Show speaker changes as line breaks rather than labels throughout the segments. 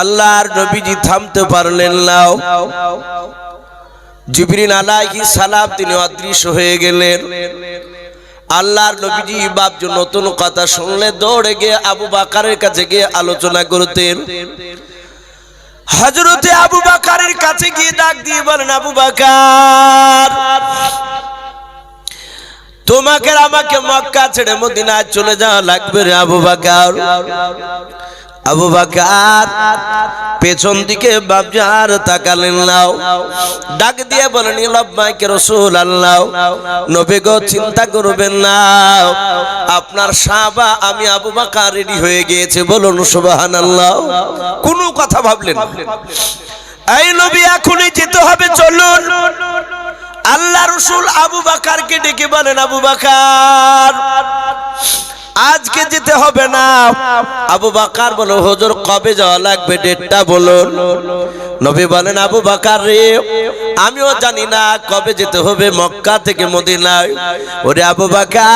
আল্লাহর নবীজি থামতে পারলেন না। জিবরিন আলাইহিস সালাম তিনি অদৃশ্য হয়ে গেলেন। আল্লাহর নবীজি বাপজু নতুন কথা শুনলে দৌড়ে গিয়ে আবু বাকারের কাছে গিয়ে আলোচনা করতেন। হজরতে আবু বাকারের কাছে গিয়ে ডাক দিয়ে বলেন, আবু বাকার, তোমাকে আমাকে মক্কা ছেড়ে মদিনায় চলে যাওয়া লাগবে রে আবু বাকার। আবু বাকার পেছন দিকে বাবজার তাকালেন নাও ডাক দিয়ে বলেন লব্বাইকে রসুল আল্লাহ, নবী গো, চিন্তা করবেন না। আপনার সাহাবা আমি আবু বাকার রেডি হয়ে গিয়েছে, বলুন সুবাহান আল্লাহ কোনো কথা ভাবলেন এই নবী, এখনই যেতে হবে, চলুন। আল্লাহ রসুল আবু বাকারকে ডেকে বলেন, আবু বাকার আজকে যেতে হবে না। আবু বাকার বলো হুজুর, কবে যাওয়া লাগবে? ডেটটা বলুন। নবী বলেন, আবু বাকার রে, আমিও জানি না কবে যেতে হবে, মক্কা থেকে মদিনায়। ওরে আবু বাকার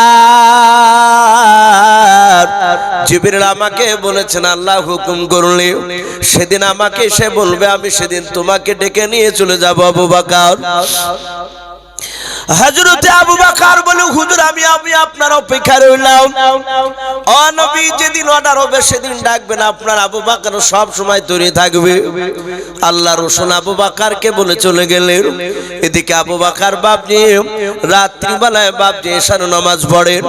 জিবির আমাকে বলেছেন, আল্লাহ হুকুম করলে সেদিন আমাকে সে বলবে, আমি সেদিন তোমাকে ডেকে নিয়ে চলে যাব আবু বাকার। হজরতে আবু বাকার বলে, হুজুর, আমি আমি আপনার অপেক্ষা রইলাম। ও নবী, যেদিন অর্ডার হবে, সেদিন ডাকবেন, আপনার আবু বাকার সব সময় তৈরি থাকবে। আল্লাহ রসুল আবু বাকারকে বলে চলে গেলেন। এদিকে আবু বাকার বাপজি রাত্রিবেলায় বাপজি এসার নামাজ পড়েন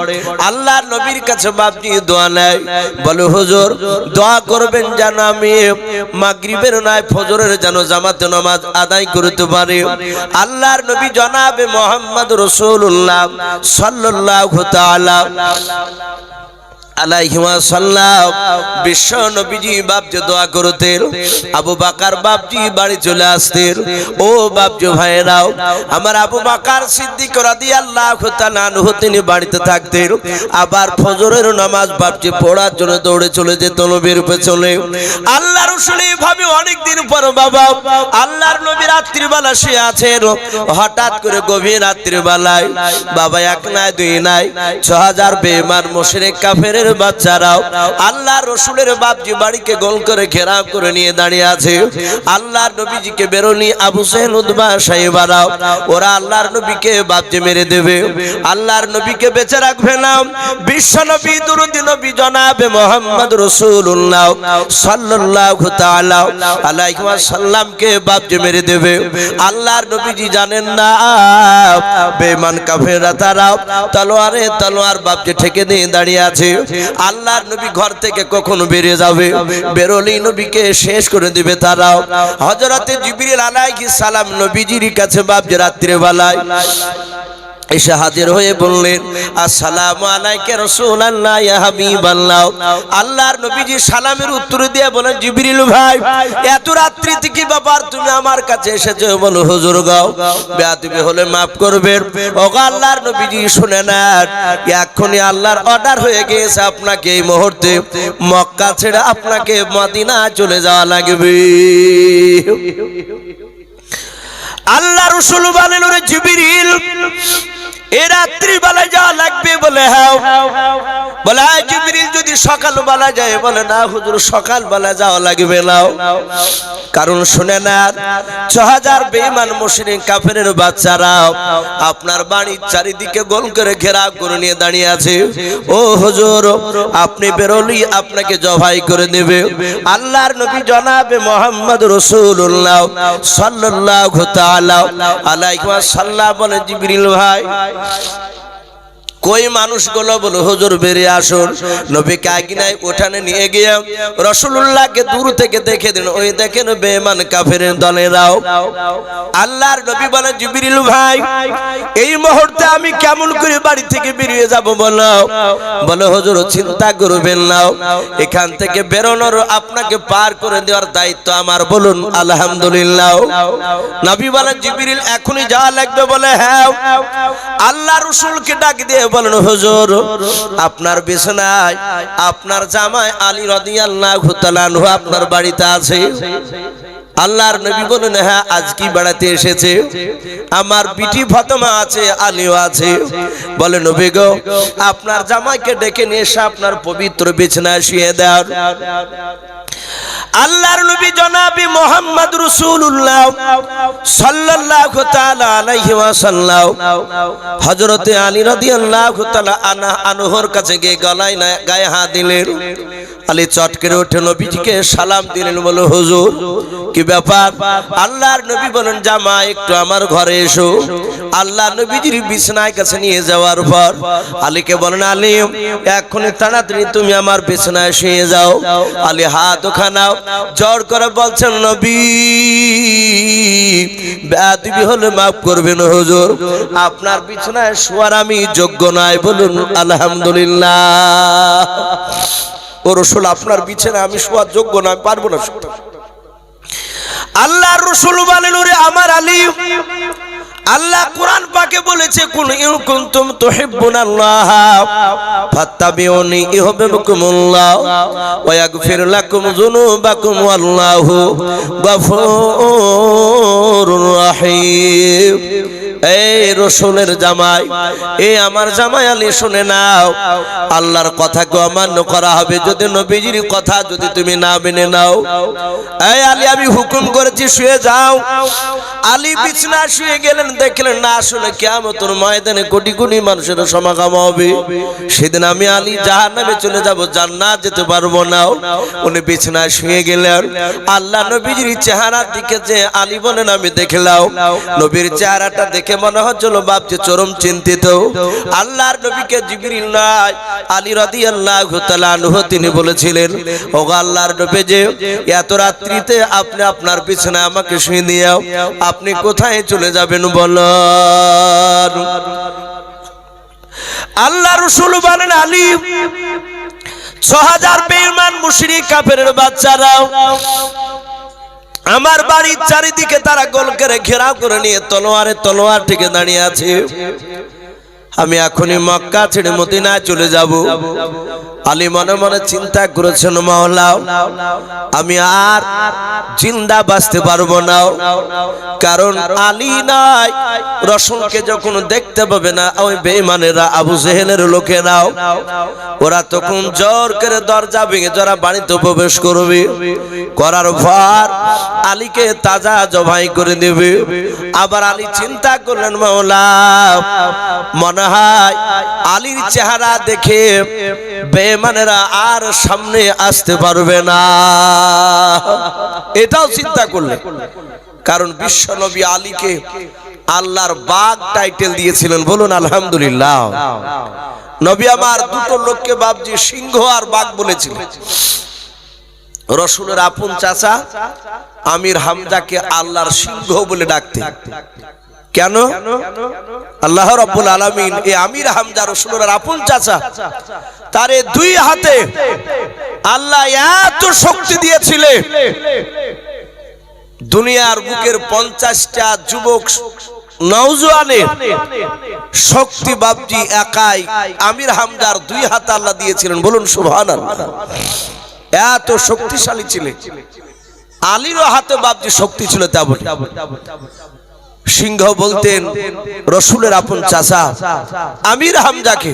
আল্লাহ নবীর কাছে বাপজি দোয়া নেয়। বলে, হুজুর, দোয়া করবেন যেন আমি মাগরিবের নয়, ফজরের যেন জামাতে নামাজ আদায় করতে পারি। আল্লাহর নবী জনাবে মোহাম্মদ রসুল্লাহ সাল্লাল্লাহু তাআলা। বিশ্ব দোয়া আবু বাপজি বাড়ি চলে ও আমার আবু বাকার বাড়িতে থাকতেন। আবার ফজরের নামাজ বাপজি পড়ার জন্য দৌড়ে চলে যেত নবীর পেছনে। আল্লাহর রসুল এইভাবে অনেক দিন পর বাবা, আল্লাহর নবী রাত্রিবেলা শুয়ে আছেন। হঠাৎ করে গভীর রাত্রিবেলায়, বাবা এক নাই, দুই নাই ছ হাজার বেমান মুশরিক কাফেরের বাচ্চারাও আল্লাহ রসুলের বাপজি বাড়িকে গোল করে ঘেরাও করে নিয়ে দাঁড়িয়ে আছে। আল্লাহর নবীজিকে বেরোনি আবু সেহেল উদ্বা সাহেবারাও। ওরা আল্লাহর নবীকে বাপজি মেরে দেবে। আল্লাহর নবীকে বেঁচে রাখবে না। বিশ্ব নবী, দুরুদি নবী, জনাবে মোহাম্মদ রসুল্লাহ সাল্লাল্লাহু তাআলা আলাইহি সাল্লামকে বাপজি মেরে দেবে। আল্লাহর নবীজি জানেন না বেমান কাফেররা তারা তলোয়ারে তলোয়ার বাপজি ঠেকে দিয়ে দাঁড়িয়ে আছে। আল্লাহর নবী ঘর থেকে কখনো বেরিয়ে যাবে। বেরোলেই নবীকে শেষ করে দিবে তারাও। হজরতে জিবরিল আলাইহিস সালাম নবীজির কাছে বাপ যে বেলায় এসে হাজির হয়ে বললেন, আসসালামু আলাইকা রাসূলুল্লাহ, ইয়া হাবিবাল্লাহ। আল্লাহর নবীজি সালামের উত্তর দিয়ে বলেন, জিবরিল ভাই, এত রাত্রি থেকে ব্যাপার তুমি আমার কাছে এসেছ। বলো, হুজুর গাও বেয়াদবি হলে maaf করবেন। ওগো আল্লাহর নবীজি শুনে নেন, এক্ষুনি আল্লাহর অর্ডার হয়ে গিয়েছে আপনাকে এই মুহূর্তে। মক্কা ছেড়ে আপনাকে মদিনা চলে যাওয়া লাগবে। আল্লাহ রসুল বলেন ওরে জিবিরিল এ যাওয়া লাগবে বলে বলে হ্যাঁ যদি যায়, বলে, না যাওয়া লাগবে কারণ শুনে না ছ হাজার বাচ্চারা আপনার বাড়ির চারিদিকে গোল করে ঘেরাও করে নিয়ে দাঁড়িয়ে আছে। ও হুজুর, আপনি বেরোলি আপনাকে জবাই করে নেবে আল্লাহর নবী জনাবে মোহাম্মদ রসুল্লাহ সাল্লাল্লাহু তাআলা আলাইহি ওয়াসাল্লাম বলে, জিবরিল ভাই ভাই। কই মানুষগুলো বলে, হুজুর, বেরিয়ে আসুন। নবী কাগিনায় উঠানে নিয়ে গিয়ে রসুল্লাহকে দূর থেকে দেখে দিন ওই দেখেন বেমান কাফের দলেরাও আল্লাহর নবী বলে, জিবরিল ভাই, এই মুহূর্তে আমি কেমন করে বাড়ি থেকে বেরিয়ে যাব বলো? বলে, হুজুর, চিন্তা করবেন না। এখান থেকে বেরোনোর আপনাকে পার করে দেওয়ার দায়িত্ব আমার। বলুন, আলহামদুলিল্লাহ। নবী বলে, জিবরিল, এখনই যাওয়া লাগবে। বলে হ্যাঁ। আল্লাহ রসুলকে ডাক দিয়ে বলেন, হুজুর, আপনার বিছানায়, আপনার জামাই আলী রাদিয়াল্লাহু তাআলা আপনার বাড়িতে আছে? আল্লাহর নবী বলেন হ্যাঁ আজ কি বেড়াতে এসেছে? আমার বিটি ফাতেমা আছে, আলীও আছে। বলে নবী গো, আপনার জামাইকে ডেকে নিয়ে এসে আপনার পবিত্র বিছানায় শুয়ে দেন। আল্লাহর নবী জনাবি মোহাম্মদ রসুল্লাহ সাল্লাল্লাহু তাআলা আলাইহি ওয়াসাল্লাম। হযরতে আলী রাদিয়াল্লাহু তাআলা আনা আনহর কাছে গিয়ে গলায় গায়ে হাত দিলেন। আলী চট করে উঠে নবীজিকে সালাম দিলেন, বলে, হুজুর, কি ব্যাপার? আল্লাহর নবী বলেন, জামা, একটু আমার ঘরে এসো। আল্লাহ নবীজির বিছানায় কাছে নিয়ে যাওয়ার পর আলীকে বলেন, আলী, এক্ষুনি তাড়াতাড়ি তুমি আমার বিছানায় শুয়ে যাও। আলী হাত ওখানাও, জোর করে বলছেন, নবী, বেয়াদবি হলে মাফ করবেন, হুজুর। আপনার বিছানায় শোয়ার আমি যোগ্য নয় বলুন, আলহামদুলিল্লাহ। ও রসুল, আপনার বিছানায় আমি শোয়ার যোগ্য নয় পারব না শুতে। আল্লাহর রসুল বলেন, ওরে আমার আলী, আল্লাহ কোরআন পাকে বলেছে কোন কুনতুম তুহিব্বুনাল্লাহ ফাত্তাবিউনি ইউহিব্বুকুমুল্লাহ, ওয়া ইয়াগফির লাকুম যুনুবাকুম, ওয়াল্লাহু গফুরুর রহিম এই রসুলের জামাই, এই আমার জামাই আলী শুনে নাও। আল্লাহর অমান্য করা হবে। যদি নবীজির কথা যদি তুমি না মেনে নাও। এই আলী, আমি হুকুম করেছি, শুয়ে যাও। আলী বিছনা শুয়ে গেলেন, দেখলেন না, আসলে কিয়ামতের ময়দানে কোটি কোটি মানুষের সমাগম হবে। সেদিন আমি আলী নামে চলে যাব যেতে পারব না। উনি বিছনায় শুয়ে গেলেন। আল্লাহ নবীজির চেহারার দিকে যে আলী বলেন, আমি দেখলাম নবীর চেহারাটা দেখে মনে হচ্ছিল বাপজি চরম চিন্তিত। আল্লাহর নবীকে জিবরিল নাই, আলী রাদিয়াল্লাহু তাআলা আনহু তিনি বলেছিলেন ও আল্লাহর নবী যে, এত রাত্রিতে আপনি আপনার পিছনে আমাকে শুয়ে দিও আপনি কোথায় চলে যাবেন বলুন? আল্লাহ রসুল বলেন, আলী ছ হাজার বেঈমান মুশরিক কাফেরের বাচ্চারাও আমার বাড়ির চারিদিকে তারা গোল করে ঘেরাও করে নিয়ে তলোয়ারে তলোয়ার থেকে দাঁড়িয়ে আছে। আমি এখনই মক্কা ছেড়ে মদিনায় চলে যাব। আলী মনে মনে চিন্তা করেছেন মাওলা আমি আর জিন্দা বাঁচতে পারব না। কারণ আলী নাই, রসুলকে যখন দেখতে পাবে না, ওই বেঈমানেরা আবু জেহেলের লোকেরাও, ওরা তখন জোর করে দরজা ভেঙে যারা বাড়িতে প্রবেশ করবে, করার পর আলীকে তাজা জবাই করে দেবে। আবার আলী চিন্তা করলেন মাওলা মনে হয় আলীর চেহারা দেখে বেমানেরা আর সামনে আসতে পারবে না। এটাও চিন্তা করলেন কারণ বিশ্ব নবী আলীকে আল্লাহর বাগ টাইটেল দিয়েছিলেন, বলুন আলহামদুলিল্লাহ। নবী আমার দুটো লোককে বাবজি সিংহ আর বাঘ বলেছিলেন রসুলের আপন চাচা আমির হামজাকে আল্লাহর সিংহ বলে ডাকতে। কেন? আল্লাহ রব্বুল আলামিন এ আমির হামজা রসুলের আপন চাচা, তারে দুই হাতে আল্লাহ এত শক্তি দিয়েছিলেন দুনিয়ার বুকের পঞ্চাশটা যুবক নওজোয়ানের শক্তি বাবজি একাই আমির হামজার দুই হাত আল্লাহ দিয়েছিলেন, বলুন সুবহান এত শক্তিশালী ছিলেন আলীরও হাতে বাবজি শক্তি ছিল তেমন সিংহ বলতেন, রসুলের আপন চাচা, আমির হামজাকে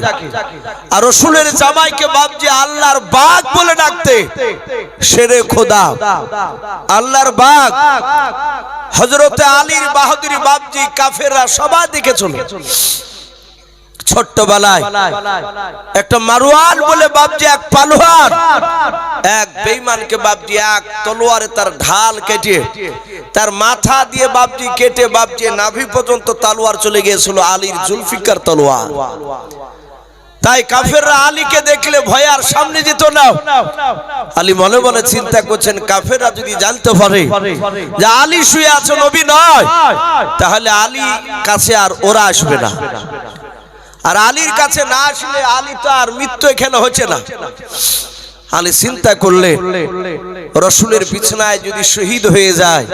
আর রসুলের জামাইকে বাপজি আল্লাহর বাঘ বলে ডাকতে সেরে খোদা। আল্লাহর বাঘ হজরতে আলীর বাহাদুরি বাপজি কাফেররা সবাই দেখেছিল ছোট্টবেলায়। একটা বলে এক তলোয়ারে তার ঢাল কেটে, তার মাথা দিয়ে কেটে পর্যন্ত তালোয়ার চলে গিয়েছিল আলীর জুলফিকার তলোয়ার। তাই কাফেররা আলীকে দেখলে ভয় আর সামনে যেত না। আলী মনে মনে চিন্তা করছেন, কাফেররা যদি জানতে পারে যে আলী শুয়ে আছে নবী নয়, তাহলে আলী কাছে আর ওরা আসবে না। আর আলীর কাছে না আসলে আলী তো আর মৃত্যু এখানে হচ্ছে না। আলী চিন্তা করলে রসুলের বিছনায় যদি শহীদ হয়ে যায়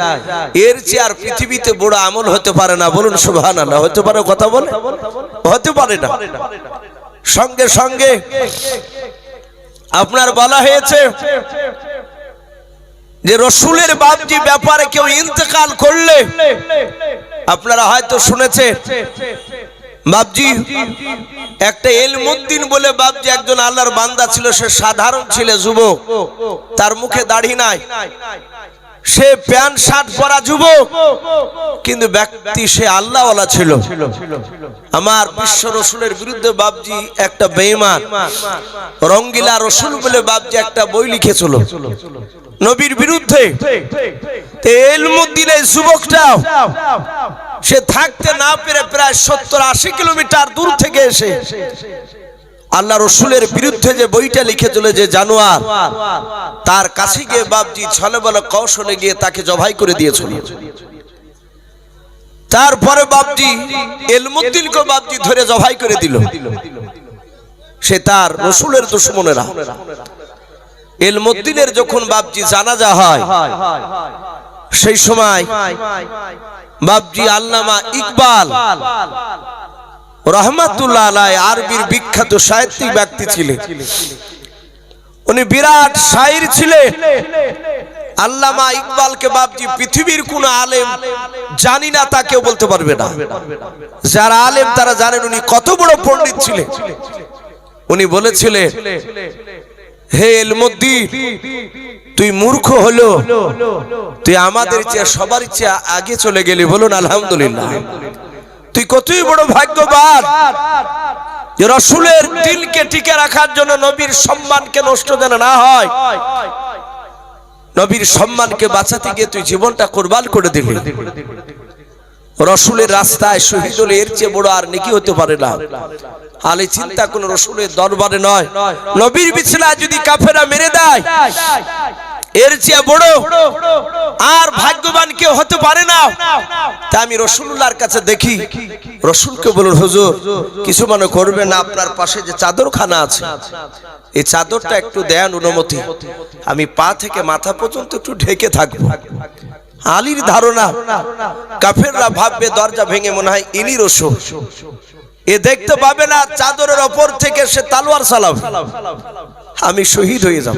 এর চেয়ে আর পৃথিবীতে বড় আমল হতে পারে না। বলুন সুবহান আল্লাহ হতে পারে কথা বলে? হতে পারে না। সঙ্গে সঙ্গে আপনার বলা হয়েছে যে রসুলের বাপজি ব্যাপারে কেউ ইন্তেকাল করলে আপনারা হয়তো শুনেছে বাপজি, একটা এলমুদ্দিন বলে বাপজি একজন আল্লাহর বান্দা ছিল, সে সাধারণ ছিল, যুবক। তার মুখে দাড়ি নাই। সে প্যান্ট, শার্ট পরা যুবক। কিন্তু ব্যক্তি সে আল্লাহওয়ালা ছিল। আমার বিশ্ব রসুলের বিরুদ্ধে বাপজি একটা বেঈমান। রঙ্গিলা রসুল বলে বাপজি একটা বই লিখেছিল। নবীর বিরুদ্ধে। এলমুদ্দিন এই যুবকটাও সে থাকতে না পেরে প্রায় সত্তর আশি কিলোমিটার দূর থেকে এসে আল্লাহ রসুলের বিরুদ্ধে যে বইটা লিখেছিল যে জানোয়ার, তার কাছে গিয়ে বাপজি ছলে বলে কৌশলে গিয়ে তাকে জবাই করে দিয়েছিল। তারপরে বাপজি এলমুদ্দিনকে বাপজি ধরে জবাই করে দিল। সে তার রসুলের দুশ্মনেরা। এলমুদ্দিনের যখন বাপজি জানাজা হয়, সেই সময় বাপজি আল্লামা ইকবাল। রহমাতুল্লাহ আরবির বিখ্যাত সাহিত্যিক ব্যক্তি ছিলেন। উনি বিরাট শাইর ছিলেন। আল্লামা ইকবালকে বাপজি পৃথিবীর কোন আলেম জানি না, তা কেউ বলতে পারবে না। যারা আলেম তারা জানেন উনি কত বড় পণ্ডিত ছিলেন। উনি বলেছিলেন, হে এলমদ্দিন তুই মূর্খ হলো। তুই আমাদের চেয়ে সবার চেয়ে আগে চলে গেলি বলুন, আলহামদুলিল্লাহ। তুই কতই বড় ভাগ্যবান যে রসুলের দিলকে টিকে রাখার জন্য নবীর সম্মানকে নষ্ট যেন না হয়। নবীর সম্মানকে বাঁচাতে গিয়ে তুই জীবনটা কোরবান করে দিলি। রসুলের রাস্তায় শহীদ এর চেয়ে বড় আর নেকি হতে পারে না। আলে চিন্তা কোন রসুলের দরবারে নয়। নবীর বিছানায় যদি কাফেরা মেরে দেয় এর চেয়ে বড় আর ভাগ্যবান কেউ হতে পারে না। তা আমি রসুল্লাহর কাছে দেখি, রসুলকে বলুন, হুজুর, কিছু মনে করবে না, আপনার পাশে যে চাদরখানা আছে, এই চাদরটা একটু দেন অনুমতি। আমি পা থেকে মাথা পর্যন্ত একটু ঢেকে থাকব। আলীর ধারণা, কাফেররা ভাববে দরজা ভেঙে মনে হয় ইনি রসুল। এ দেখতে পাবে না, চাদরের ওপর থেকে সে তালোয়ার চালাবে আমি শহীদ হয়ে যাব।